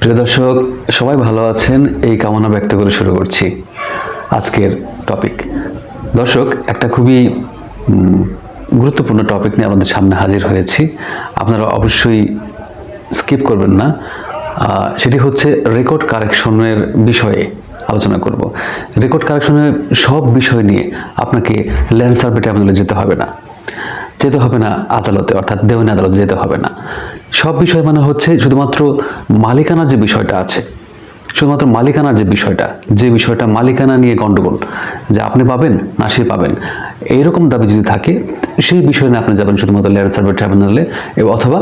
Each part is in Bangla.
প্রিয় দর্শক, সবাই ভালো আছেন? এই কামনা ব্যক্ত করে শুরু করছি আজকের টপিক দর্শক, একটা খুবই গুরুত্বপূর্ণ টপিক নিয়ে আমাদের সামনে হাজির হয়েছি। আপনারা অবশ্যই স্কিপ করবেন না। সেটি হচ্ছে রেকর্ড কারেকশনের বিষয়ে আলোচনা করব। রেকর্ড কারেকশনের সব বিষয় নিয়ে আপনাকে ল্যান্ড সার্ভে ট্রাইব্যুনালে যেতে হবে না। যেতে হবে না আদালতে, অর্থাৎ দেওয়ানি আদালতে যেতে হবে না। সব বিষয় মানে হচ্ছে শুধুমাত্র মালিকানা যে বিষয়টা আছে, শুধুমাত্র মালিকানার যে বিষয়টা যে বিষয়টা মালিকানা নিয়ে গন্ডগোল যে আপনি পাবেন না সে পাবেন, এইরকম দাবি যদি থাকে, সেই বিষয় নিয়ে আপনি যাবেন শুধুমাত্র ল্যান্ড সার্ভে ট্রাইব্যুনালে অথবা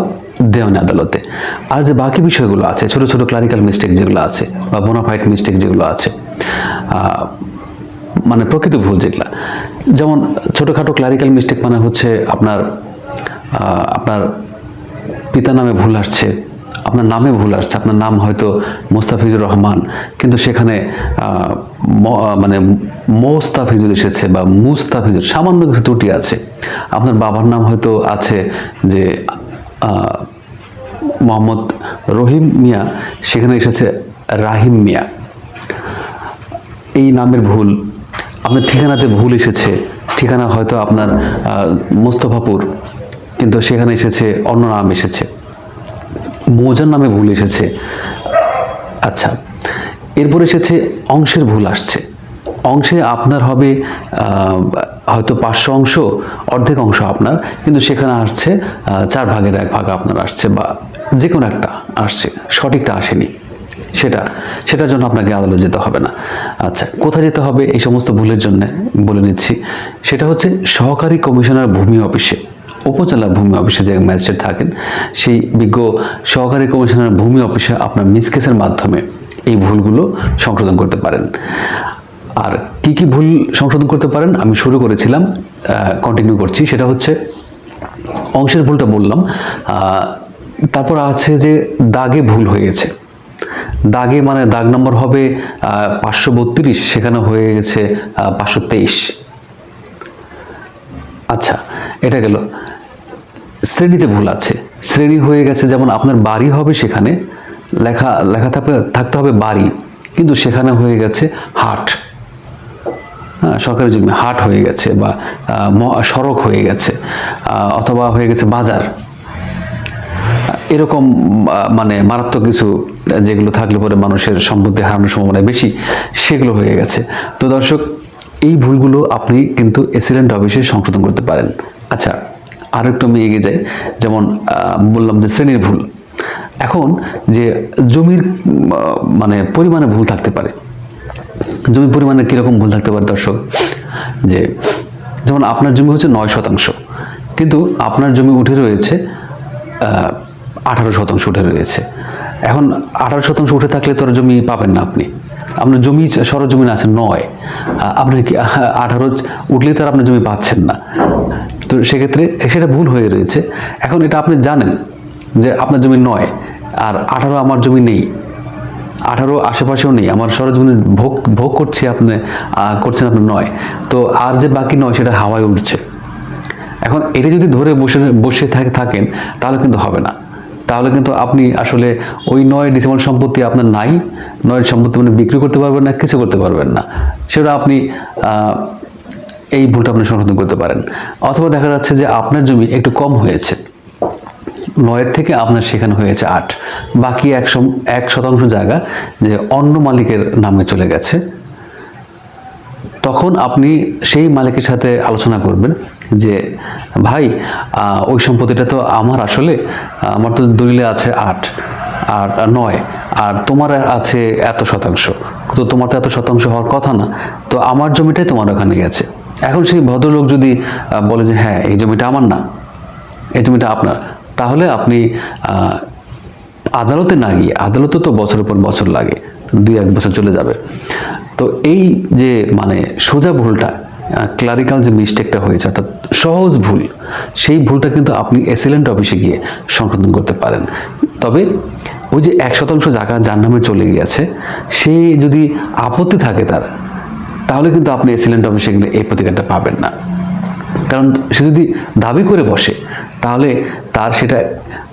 দেওয়ানি আদালতে। আর যে বাকি বিষয়গুলো আছে, ছোট ছোট ক্লারিক্যাল মিস্টেক যেগুলো আছে বা বোনাফাইড মিস্টেক যেগুলো আছে মানে প্রকৃত ভুল যেগুলা। যেমন ছোটোখাটো ক্লারিক্যাল মিস্টেক মানে হচ্ছে আপনার আপনার পিতা নামে ভুল আসছে, আপনার নামে ভুল আসছে, আপনার নাম হয়তো মোস্তাফিজুর রহমান, কিন্তু সেখানে মানে মোস্তাফিজুর এসেছে বা মুস্তাফিজুর, সামান্য কিছু ত্রুটি আছে। আপনার বাবার নাম হয়তো আছে যে মোহাম্মদ রহিম মিয়া, সেখানে এসেছে রাহিম মিয়া। এই নামের ভুল আপনার ঠিকানাতে ভুল এসেছে। ঠিকানা হয়তো আপনার মোস্তফাপুর, কিন্তু সেখানে এসেছে, অন্য নাম এসেছে। মৌজার নামে ভুল এসেছে। আচ্ছা এরপর এসেছে, অংশের ভুল আসছে। অংশে আপনার হবে হয়তো পাঁচশো অংশ, অর্ধেক অংশ আপনার, কিন্তু সেখানে আসছে চার ভাগের এক ভাগ আপনার আসছে, বা যে কোনো একটা আসছে, সঠিকটা আসেনি। সেটা, সেটার জন্য আপনাকে আদালত যেতে হবে না। আচ্ছা কোথায় যেতে হবে এই সমস্ত ভুলের জন্য বলে নিচ্ছি। সেটা হচ্ছে সহকারী কমিশনার ভূমি অফিসে, উপজেলা ভূমি অফিসে যে ম্যাজিস্ট্রেট থাকেন, সেই বিজ্ঞ সহকারী কমিশনার ভূমি অফিসে আপনার মিসকেসের মাধ্যমে এই ভুলগুলো সংশোধন করতে পারেন। আর কি কি ভুল সংশোধন করতে পারেন আমি শুরু করেছিলাম কন্টিনিউ করছি। সেটা হচ্ছে, অংশের ভুলটা বললাম তারপর আছে যে দাগে ভুল হয়ে গেছে। দাগে মানে দাগ নম্বর হবে পাঁচশো বত্রিশ সেখানে হয়ে গেছে পাঁচশো তেইশ। আচ্ছা এটা গেল। শ্রেণীতে ভুল আছে। শ্রেণি হয়ে গেছে যেমন আপনার বাড়ি হবে সেখানে লেখা লেখা থাকবে থাকতে হবে বাড়ি কিন্তু সেখানে হয়ে গেছে হাট। হ্যাঁ, সরকারি জমি হাট হয়ে গেছে বা সড়ক হয়ে গেছে অথবা হয়ে গেছে বাজার। এরকম মানে মারাত্মক কিছু, যেগুলো থাকলে পরে মানুষের সম্পত্তি হারানোর সম্ভাবনা বেশি, সেগুলো হয়ে গেছে। তো দর্শক, এই ভুলগুলো আপনি কিন্তু এসিলেন্ট অফিসে সংশোধন করতে পারেন। আচ্ছা আর একটু আমি এগিয়ে যাই। যেমন বললাম যে শ্রেণির ভুল। এখন যে জমির মানে পরিমাণে ভুল থাকতে পারে। জমির পরিমাণে কীরকম ভুল থাকতে পারে দর্শক? যে, যেমন আপনার জমি হচ্ছে নয় শতাংশ, কিন্তু আপনার জমি উঠে রয়েছে আঠারো শতাংশ উঠে রয়েছে। এখন আঠারো শতাংশ উঠে থাকলে তোর জমি পাবেন না আপনি। আপনার জমি সরজমিন আছে নয়। আহ, আপনি কি আঠারো উঠলেই তো আপনার জমি পাচ্ছেন না। তো সেক্ষেত্রে সেটা ভুল হয়ে রয়েছে। এখন এটা আপনি জানেন যে আপনার জমি নয় আর আঠারো আমার জমি নেই। আঠারো আশেপাশেও নেই। আমার সরজমিনে ভোগ ভোগ করছি আপনি করছেন আপনি নয়। তো আর যে বাকি নয় সেটা হাওয়ায় উঠছে। এখন এটা যদি ধরে বসে বসে থাক- থাকেন তাহলে কিন্তু হবে না। তাহলে কিন্তু আপনি আসলে ওই নয় ডিসেম্বর সম্পত্তি আপনার নাই। নয় সম্পত্তি মানে বিক্রি করতে পারবেন না, কিছু করতে পারবেন না। সেটা আপনি এই ভুলটা আপনি সংশোধন করতে পারেন। অথবা দেখা যাচ্ছে যে আপনার জমি একটু কম হয়েছে। নয়ের থেকে আপনার সেখানে হয়েছে আট। বাকি এক এক শতাংশ জায়গা যে অন্য মালিকের নামে চলে গেছে। তখন আপনি সেই মালিকের সাথে আলোচনা করবেন যে, ভাই ওই সম্পত্তিটা তো আমার আসলে, আমার তো দলিলে আছে আট, আর নয়, আর তোমার আছে এত শতাংশ। তো তোমার তো এত শতাংশ হওয়ার কথা না, তো আমার জমিটাই তোমার ওখানে গেছে। এখন সেই ভদ্রলোক যদি বলে যে হ্যাঁ এই জমিটা আমার না, এই জমিটা আপনার, তাহলে আপনি আদালতে না গিয়ে, আদালতে তো বছরের পর বছর লাগে দুই, এক বছর চলে যাবে। তো এই যে মানে সোজা ভুলটা ক্লারিক্যাল যে মিস্টেকটা হয়েছে, অর্থাৎ সহজ ভুল, সেই ভুলটা কিন্তু আপনি এসিলেন্ট অফিসে গিয়ে সংশোধন করতে পারেন। তবে ওই যে এক শতাংশ জায়গা যার নামে চলে গিয়েছে, সে যদি আপত্তি থাকে তার, তাহলে কিন্তু আপনি এসিলেন্ট অফিসে গেলে এই প্রতিকারটা পাবেন না। কারণ সে যদি দাবি করে বসে, তাহলে তার সেটা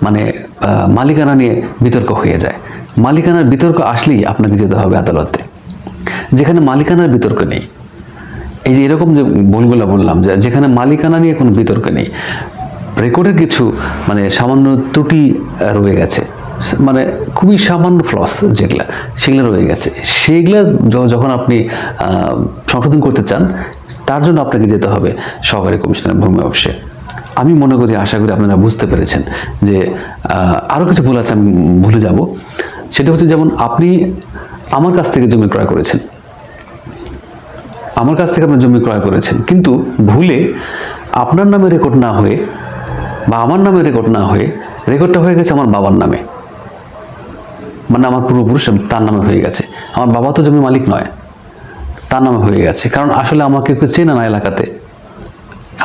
মানে মালিকানা নিয়ে বিতর্ক হয়ে যায়। মালিকানার বিতর্ক আসলেই আপনাকে যেতে হবে আদালতে। যেখানে মালিকানার বিতর্ক নেই। এই যে এরকম যে ভুলগুলো বললাম, যে যেখানে মালিকানা নিয়ে কোনো বিতর্ক নেই রেকর্ডের কিছু মানে সামান্য ত্রুটি রয়ে গেছে। মানে খুবই সামান্য ফ্লস যেগুলা, সেগুলো রয়ে গেছে। সেগুলো যখন আপনি সংশোধন করতে চান, তার জন্য আপনাকে যেতে হবে সহকারী কমিশনের ভূমি অফিসে। আমি মনে করি, আশা করি আপনারা বুঝতে পেরেছেন যে আরও কিছু ভুল আছে, আমি ভুলে যাব। সেটা হচ্ছে যেমন আপনি আমার কাছ থেকে জমি ক্রয় করেছেন। আমার কাছ থেকে আপনি জমি ক্রয় করেছেন। কিন্তু ভুলে আপনার নামে রেকর্ড না হয়ে বা আমার নামে রেকর্ড না হয়ে রেকর্ডটা হয়ে গেছে আমার বাবার নামে। মানে আমার পূর্বপুরুষ তার নামে হয়ে গেছে। আমার বাবা তো জমি মালিক নয়, তার নামে হয়ে গেছে। কারণ আসলে আমাকে কেউ চেনে না এলাকাতে।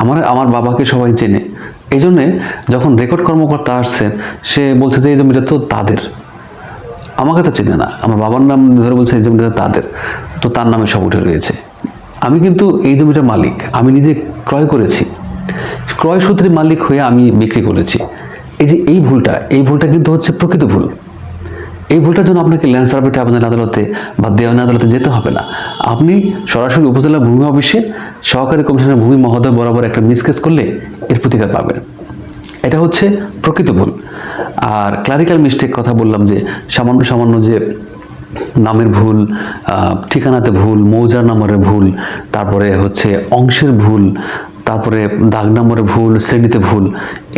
আমার আমার বাবাকে সবাই চেনে। এই জন্যে যখন রেকর্ড কর্মকর্তা আসছেন, সে বলছে যে এই জমিটা তো তাদের। আমাকে তো চেনে না। আমার বাবার নাম ধরে বলছে এই জমিটা তাদের। তো তার নামে সব উঠে রয়েছে। আমি কিন্তু এই জমিটার মালিক। আমি নিজে ক্রয় করেছি। ক্রয় সূত্রে মালিক হয়ে আমি বিক্রি করেছি। এই যে এই ভুলটা এই ভুলটা কিন্তু হচ্ছে প্রকৃত ভুল। এই ভুলটার জন্য আপনাকে ল্যান্ড সার্ভে ট্রাইব্যুনাল আদালতে বা দেওয়ানি আদালতে যেতে হবে না। আপনি সরাসরি উপজেলা ভূমি অফিসে সহকারী কমিশনের ভূমি মহোদয় বরাবর একটা মিসকেস করলে এর প্রতিকার পাবেন। এটা হচ্ছে প্রকৃত ভুল। আর ক্লারিক্যাল মিস্টেক কথা বললাম যে সামান্য সামান্য যে নামের ভুল ঠিকানাতে ভুল, মৌজার নম্বরের ভুল, তারপরে হচ্ছে অংশের ভুল, তারপরে দাগ নম্বরের ভুল, শ্রেণীতে ভুল,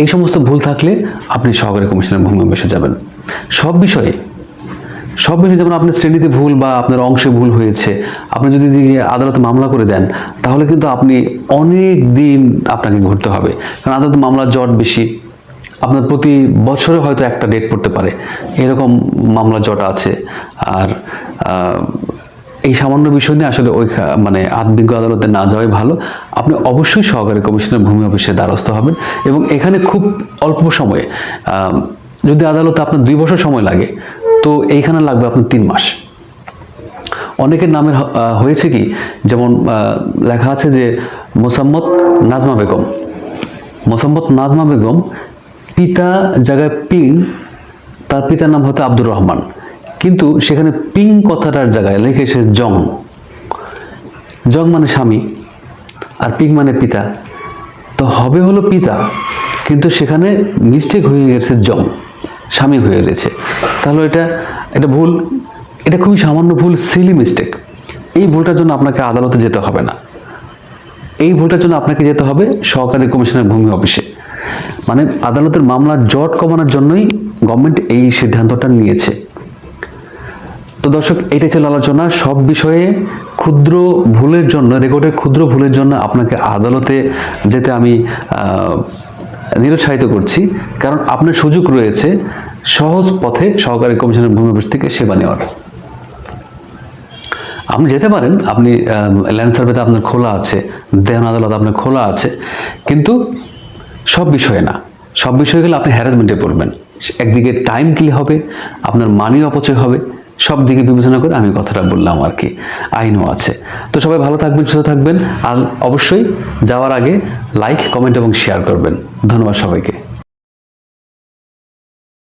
এই সমস্ত ভুল থাকলে আপনি সহকারী কমিশনের ভূমি অফিসে যাবেন। সব বিষয়ে সব বিষয়ে যেমন আপনার শ্রেণীতে ভুল বা আপনার অংশে ভুল হয়েছে, আপনি যদি আদালতে মামলা করে দেন, তাহলে কিন্তু আপনি অনেক দিন আপনাকে ঘুরতে হবে। কারণ আদালত মামলার জট বেশি। আপনার প্রতি বছরে হয়তো একটা ডেট পড়তে পারে। এরকম মামলা জটা আছে। আর এই সামান্য বিষয় নিয়ে আসলে ওই মানে আদবিজ্ঞ আদালতে না যাওয়াই ভালো। আপনি অবশ্যই সহকারী কমিশনের ভূমি অফিসে দ্বারস্থ হবেন এবং এখানে খুব অল্প সময়ে যদি আদালতে আপনার দুই বছর সময় লাগে, তো এইখানে লাগবে আপনার তিন মাস। অনেকের নামের হয়েছে কি, যেমন লেখা আছে যে মোসাম্মদ নাজমা বেগম। মোসাম্মদ নাজমা বেগম পিতা জায়গায় পিং, তার পিতার নাম হতো আব্দুর রহমান। কিন্তু সেখানে পিং কথাটার জায়গায় লিখে এসে জং। জং মানে স্বামী, আর পিং মানে পিতা। তো হবে হলো পিতা, কিন্তু সেখানে মিস্টেক হয়ে গেছে জং, স্বামী হয়ে গেছে। তাহলে এটা এটা ভুল, এটা খুবই সামান্য ভুল সিলি মিস্টেক এই ভুলটার জন্য আপনাকে আদালতে যেতে হবে না। এই ভুলটার জন্য আপনাকে যেতে হবে সহকারী কমিশনের ভূমি অফিসে। মানে আদালতের মামলার জট কমানোর জন্যই গভর্নমেন্ট এই সিদ্ধান্তটা নিয়েছে। তো দর্শক এটা ছিল আলোচনা। সব বিষয়ে ক্ষুদ্র ভুলের জন্য রেকর্ডের ক্ষুদ্র ভুলের জন্য আপনাকে আদালতে যেতে আমি নিরুৎসাহিত করছি। কারণ আপনার সুযোগ রয়েছে সহজ পথে সহকারী কমিশনের ভূমি অফিস থেকে সেবা নেওয়ার। আপনি যেতে পারেন, আপনি ল্যান্ড সার্ভেতে আপনার খোলা আছে দেওয়ান আদালত আপনার খোলা আছে। কিন্তু সব বিষয়ে না। সব বিষয়ে গেলে আপনি হ্যারাসমেন্টে পড়বেন। একদিকে টাইম কি হবে, আপনার মানি অপচয় হবে, সব দিকে বিবেচনা করে আমি কথাটা বললাম আর কি। আইনও আছে। তো সবাই ভালো থাকবেন, সুস্থ থাকবেন। আর অবশ্যই যাওয়ার আগে লাইক কমেন্ট এবং শেয়ার করবেন। ধন্যবাদ সবাইকে।